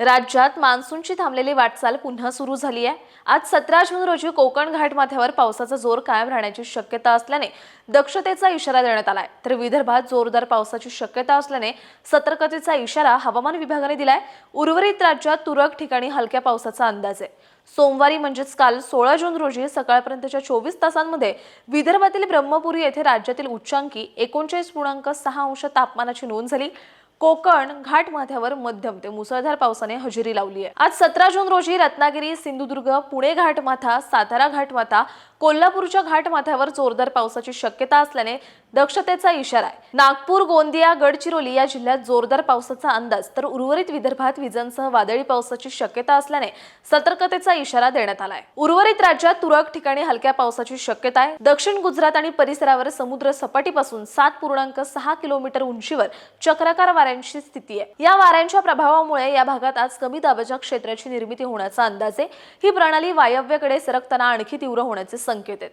राज्यात मान्सूनची थांबलेली वाटचाल पुन्हा सुरू झाली आहे आज सतरा जून रोजी कोकण घाटमाथ्यावर पावसाचा जोर कायम राहण्याची शक्यता असल्याने दक्षतेचा इशारा देण्यात आलाय. तर विदर्भात जोरदार पावसाची शक्यता असल्याने सतर्कतेचा इशारा हवामान विभागाने दिलाय. उर्वरित राज्यात तुरळक ठिकाणी हलक्या पावसाचा अंदाज आहे. सोमवारी म्हणजेच काल सोळा जून रोजी सकाळपर्यंतच्या चोवीस तासांमध्ये विदर्भातील ब्रह्मपुरी येथे राज्यातील उच्चांकी एकोणचाळीस पूर्णांक सहा अंश तापमानाची नोंद झाली. कोकण घाटमाथ्यावर मध्यम ते मुसळधार पावसाने हजेरी लावली आहे. आज सतरा जून रोजी रत्नागिरी सिंधुदुर्ग पुणे घाटमाथा सातारा घाटमाथा कोल्हापूरच्या घाटमाथ्यावर जोरदार पावसाची शक्यता असल्याने दक्षतेचा इशारा आहे. नागपूर गोंदिया गडचिरोली या जिल्ह्यात जोरदार पावसाचा अंदाज तर उर्वरित विदर्भात विजांसह वादळी पावसाची शक्यता असल्याने सतर्कतेचा इशारा देण्यात आलाय उर्वरित राज्यात तुरळक ठिकाणी हलक्या पावसाची शक्यता आहे. दक्षिण गुजरात आणि परिसरावर समुद्र सपाटीपासून सात पूर्णांक सहा किलोमीटर उंचीवर चक्राकार वाऱ्यांची स्थिती आहे. या वाऱ्यांच्या प्रभावामुळे या भागात आज कमी दाबाच्या क्षेत्राची निर्मिती होण्याचा अंदाज आहे. ही प्रणाली वायव्येकडे सरकताना आणखी तीव्र होण्याचे संकेत आहेत.